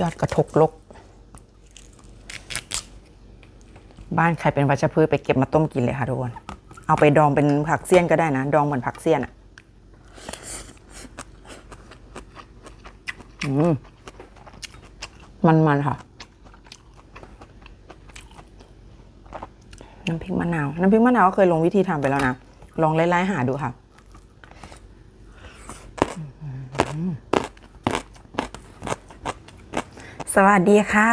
ยอดกระทกลก บ้านใครเป็นวัชพืชไปเก็บมาต้มกินเลยค่ะทุกคน เอาไปดองเป็นผักเสี้ยนก็ได้นะ ดองเหมือนผักเสี้ยนอะอืมมันๆค่ะ น้ำพริกมะนาว น้ำพริกมะนาวก็เคยลงวิธีทำไปแล้วนะ ลองไล่ๆหาดูค่ะ สวัสดีค่ะ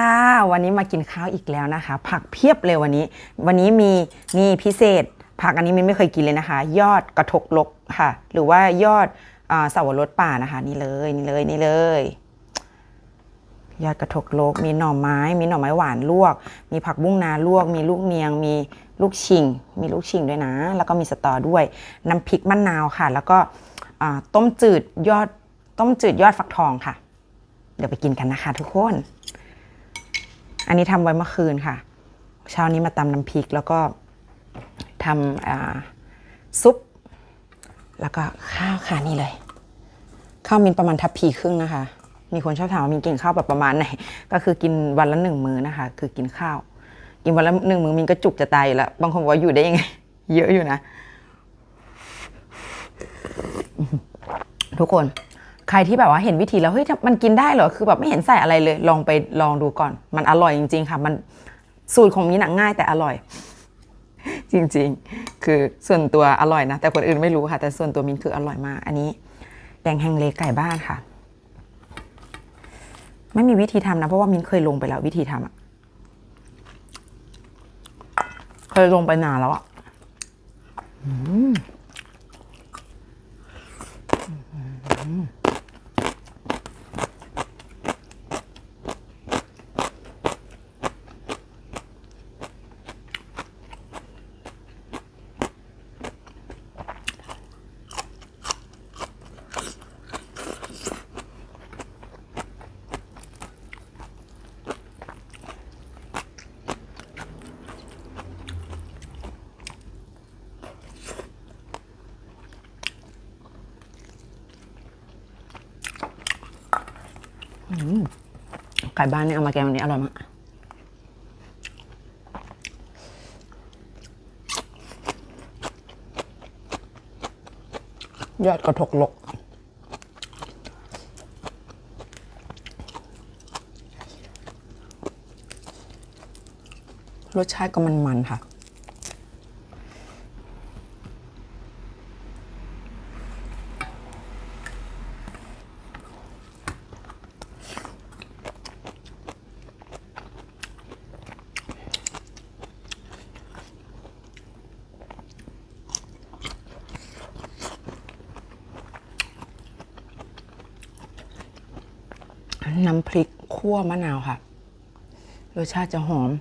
วันนี้มากินข้าวอีกแล้วนะคะ ผักเพียบเลยวันนี้ วันนี้มีนี่พิเศษ ผักอันนี้มินไม่เคยกินเลยนะคะ ยอดกระทกลกค่ะ หรือว่ายอดอาสาวรสป่านะคะ นี่เลยนี่เลยนี่เลย ยอดกระทกลก มีหน่อไม้ มีหน่อไม้หวานลวก มีผักบุ้งนาลวก มีลูกเนียง มีลูกชิง มีลูกชิงด้วยนะ แล้วก็มีสตอด้วย น้ำพริกมะนาวค่ะ แล้วก็ต้มจืดยอดต้มจืดยอดฟักทองค่ะ เดี๋ยวไปกินกันนะคะทุกคน อันนี้ทำไว้เมื่อคืนค่ะ เช้านี้มาตำน้ำพริกแล้วก็ทำซุป แล้วก็ข้าวค่ะนี่เลย ข้าวมินประมาณทัพพีครึ่งนะคะ มีคนชอบถามว่ามินกินข้าวแบบประมาณไหน ก็คือกินวันละหนึ่งมื้อนะคะ คือกินข้าว กินวันละหนึ่งมื้อมินก็จุกจะตายแล้ว บางคนบอกว่าอยู่ได้ยังไง เยอะอยู่นะ ทุกคน ใครที่แบบว่าเห็นวิธีแล้วเฮ้ยมันกินได้เหรอคือแบบไม่เห็นใส่อะไรเลย ลองไปลองดูก่อน มันอร่อยจริง ๆ ค่ะ มันสูตรของมินอะง่ายแต่อร่อย จริงๆ คือส่วนตัวอร่อยนะ แต่คนอื่นไม่รู้ค่ะ แต่ส่วนตัวมินคืออร่อยมาก อันนี้แกงแฮงเล็กไก่บ้านค่ะ ไม่มีวิธีทำนะเพราะว่ามินเคยลงไปแล้ววิธีทำอะเคยลงไปนานแล้วอะ อืม ไก่บ้านเนี่ยเอามาแกงวันนี้อร่อยมากยอดกระทกลกรสชาติก็มันๆค่ะ น้ำพริกคั่วมะนาวค่ะ รสชาติจะหอม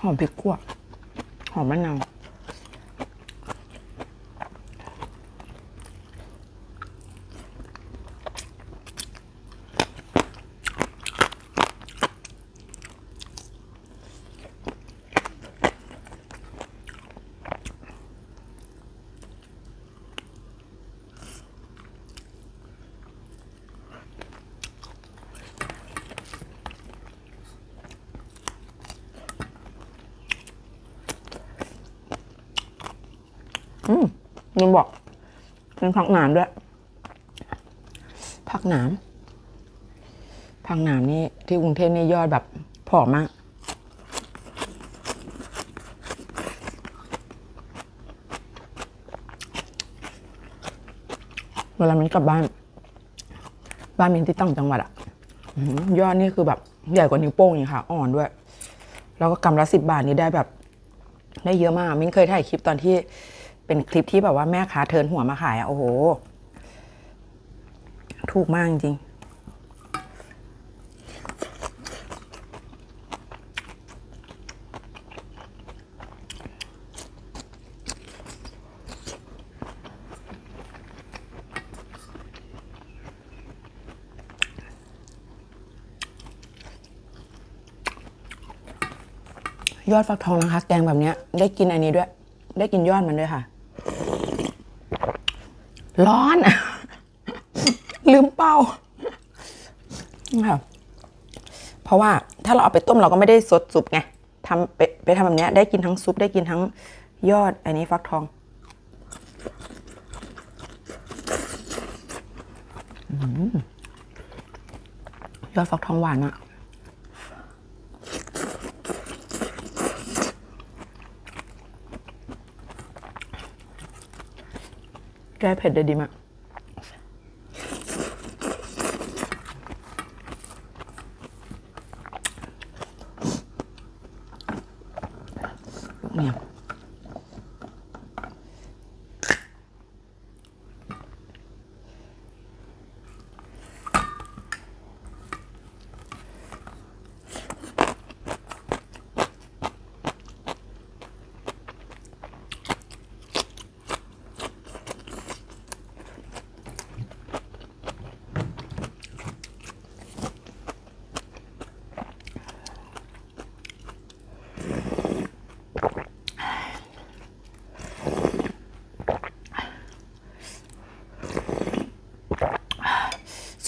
หอมพริกคั่ว หอมมะนาว อืม ลุงบอกเป็นผักหนามด้วย ผักหนามผักหนามนี่ที่กรุงเทพนี่ยอดแบบผอมมากเวลามันกลับบ้าน บ้านมินที่ต่างจังหวัดอะยอดนี่คือแบบใหญ่กว่านิ้วโป้งอีกค่ะ อ่อนด้วย แล้วก็กำละสิบบาทนี่ได้แบบ ได้เยอะมาก มิ้นเคยถ่ายคลิปตอนที่ เป็นคลิปที่แบบว่าแม่ค้าเทินหัวมาขายอะโอ้โห ถูกมากจริง ยอดฟักทองนะคะ แกงแบบเนี้ย ได้กินอันนี้ด้วย ได้กินยอดมันด้วยค่ะ ร้อน ลืมเป้าค่ะเพราะว่าถ้าเราเอาไปต้มเราก็ไม่ได้สดซุปไงทำไปไปทำแบบเนี้ยได้กินทั้งซุปได้กินทั้งยอดอันนี้ฟักทองอยอดฟักทองหวานอะ แก้เผ็ดได้ดีมาก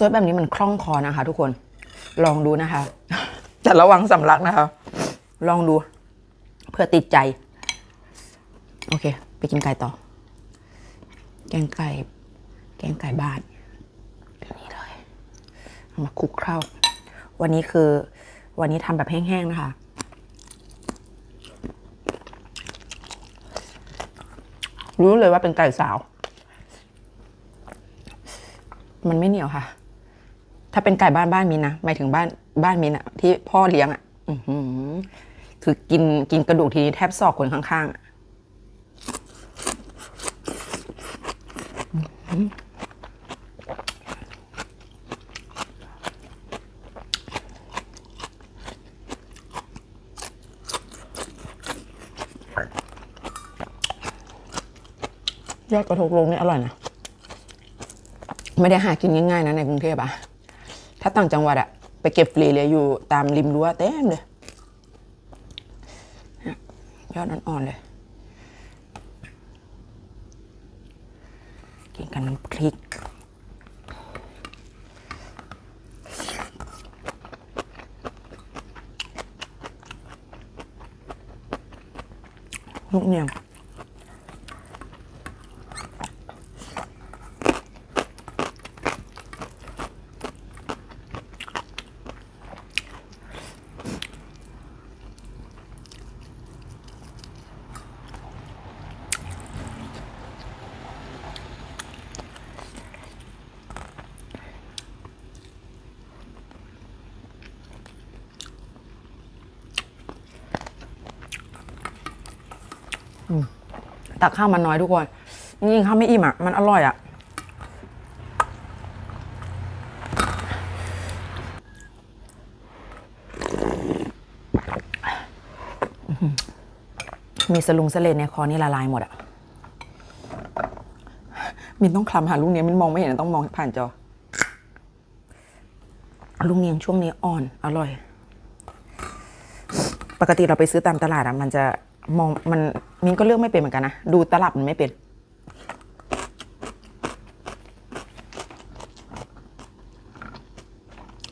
ซดแบบนี้มันคล่องคอนะคะ ทุกคนลองดูนะคะ แต่ระวังสำลักนะคะ ลองดู เพื่อติดใจ โอเค ไปกินไก่ต่อ แกงไก่ แกงไก่บ้านนี่เลยเอามาคลุกเคล้า วันนี้คือ วันนี้ทำแบบแห้งๆนะคะรู้เลยว่าเป็นไก่สาว มันไม่เหนียวค่ะ ถ้าเป็นไก่บ้านบ้านมินนะหมายถึงบ้านบ้านมินอะที่พ่อเลี้ยงอะออืคือกินกินกระดูกทีนี้แทบซอกคนข้างๆอะยอดกระทงลงนี่อร่อยนะ ไม่ได้หากินง่ายๆนะในกรุงเทพอะ ถ้าต่างจังหวัดอะไปเก็บฟรีเลยอยู่ตามริมรั้วเต็มเลยยอดอ่อนๆเลย กินกันน้ำพริก ลูกเนี่ย ตักข้าวมันน้อยทุกคนยิ่งข้าวไม่อิ่มอะ มันอร่อยอะ มีสลุงสเลดในคอนี่ละลายหมดอะ มินต้องคลำหาลูกเนี้ยมินมองไม่เห็นต้องมองผ่านจอ ลูกเนียงช่วงนี้อ่อน อร่อย ปกติเราไปซื้อตามตลาดอะ มันจะมองมัน มิ้นก็เลือกไม่เป็นเหมือนกันนะ ดูตลับมันไม่เป็น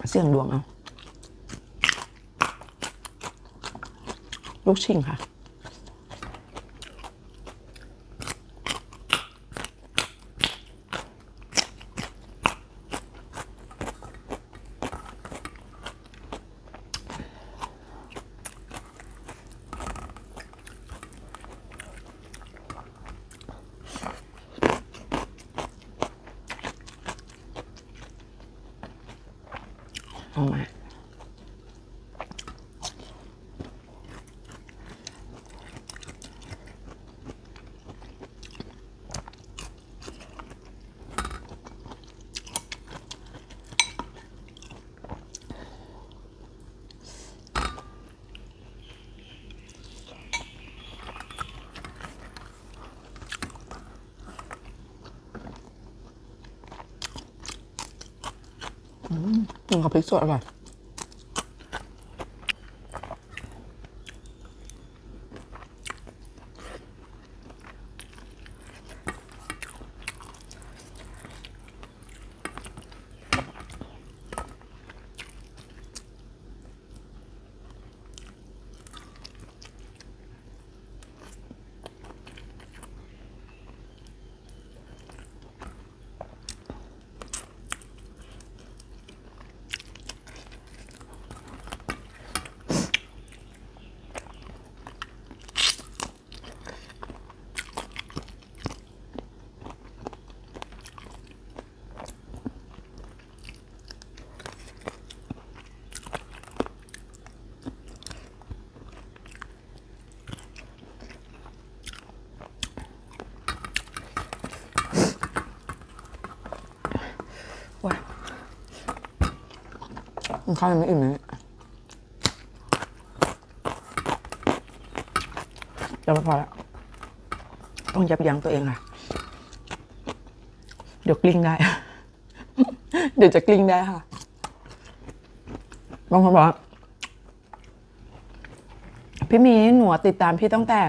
เสี่ยงดวงเอา ลูกชิงค่ะ เอามา กินกับพริกสดอร่อย ข้าวยังไม่อิ่มเลยจะพอแล้วต้องยับยั้งตัวเองค่ะ เดี๋ยวกลิ้งได้ เดี๋ยวจะกลิ้งได้ค่ะ บางคนบอกว่าพี่มีหนูติดตามพี่ตั้งแต่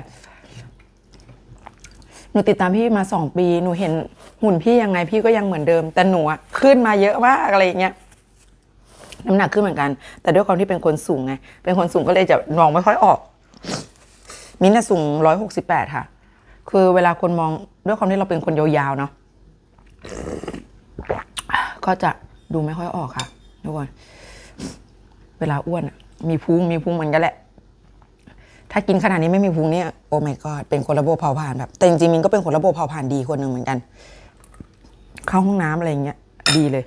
หนูติดตามพี่มาสองปี หนูเห็นหุ่นพี่ยังไงพี่ก็ยังเหมือนเดิม แต่หนูขึ้นมาเยอะมากอะไรอย่างเงี้ย น้ำหนักขึ้นเหมือนกัน แต่ด้วยความที่เป็นคนสูงไง เป็นคนสูงก็เลยจะมองไม่ค่อยออก มิ้นท์น่ะสูงร้อยหกสิบแปดค่ะ คือเวลาคนมองด้วยความที่เราเป็นคนยาวๆเนาะ ก็จะดูไม่ค่อยออกค่ะทุกคน เวลาอ้วนอะมีพุงมีพุงเหมือนกันแหละ ถ้ากินขนาดนี้ไม่มีพุงเนี่ยโอ้ my god เป็นคนระบบเผาผลาญแบบ แต่จริงๆมินก็เป็นคนระบบเผาผลาญดีคนหนึ่งเหมือนกัน เข้าห้องน้ำอะไรอย่างเงี้ย ดีเลย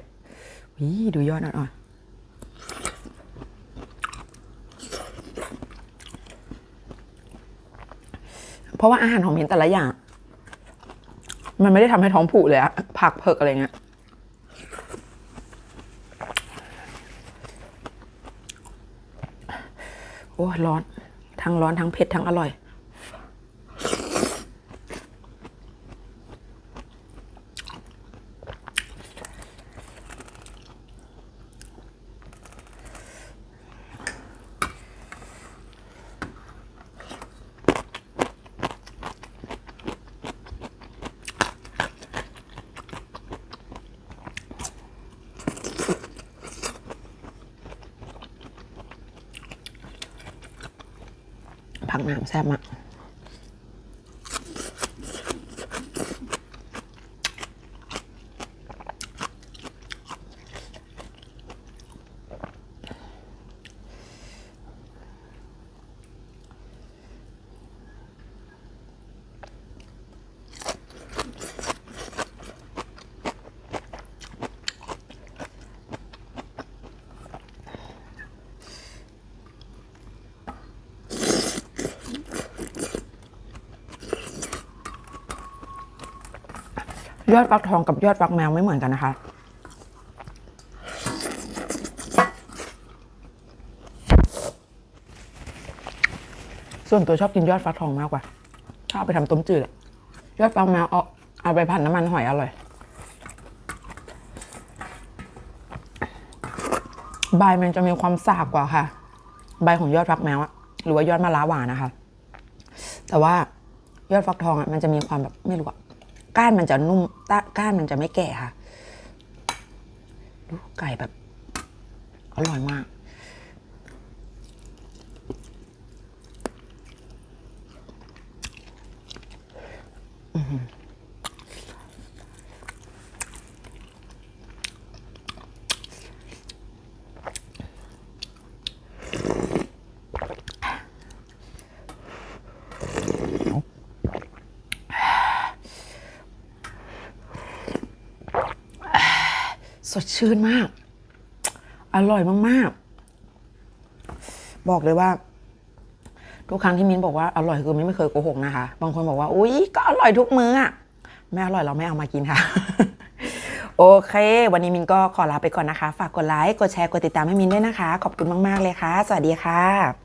วิดูยอดอ่อนๆ เพราะว่าอาหารของมินแต่ละอย่าง มันไม่ได้ทำให้ท้องผูกเลยอะผักเผือกอะไรเงี้ยโอ้ร้อน ทั้งร้อนทั้งเผ็ดทั้งอร่อย ผักหนามแซ่บมาก ยอดฟักทองกับยอดฟักแมวไม่เหมือนกันนะคะ ส่วนตัวชอบกินยอดฟักทองมากกว่า ชอบไปทำต้มจืดอะยอดฟักแมวเอาเอาไปผัดน้ำมันหอยอร่อยใบมันจะมีความสาบกว่าค่ะ ใบของยอดฟักแมวอะหรือว่ายอดมะระหวานนะคะ แต่ว่ายอดฟักทองอะมันจะมีความแบบไม่รู้อะ ก้านมันจะนุ่มต้าก้านมันจะไม่แก่ค่ะดูไก่แบบ อร่อยมากอือ สดชื่นมาก อร่อยมากๆ บอกเลยว่า ทุกครั้งที่มิ้นบอกว่าอร่อยคือมิ้นไม่เคยโกหกนะคะ บางคนบอกว่า อุ๊ย ก็อร่อยทุกมื้ออะไม่อร่อยเราไม่เอามากินค่ะ โอเค วันนี้มินก็ขอลาไปก่อนนะคะ ฝากกดไลค์ กดแชร์ กดติดตามให้มินด้วยนะคะ ขอบคุณมาก ๆ เลยค่ะ สวัสดีค่ะ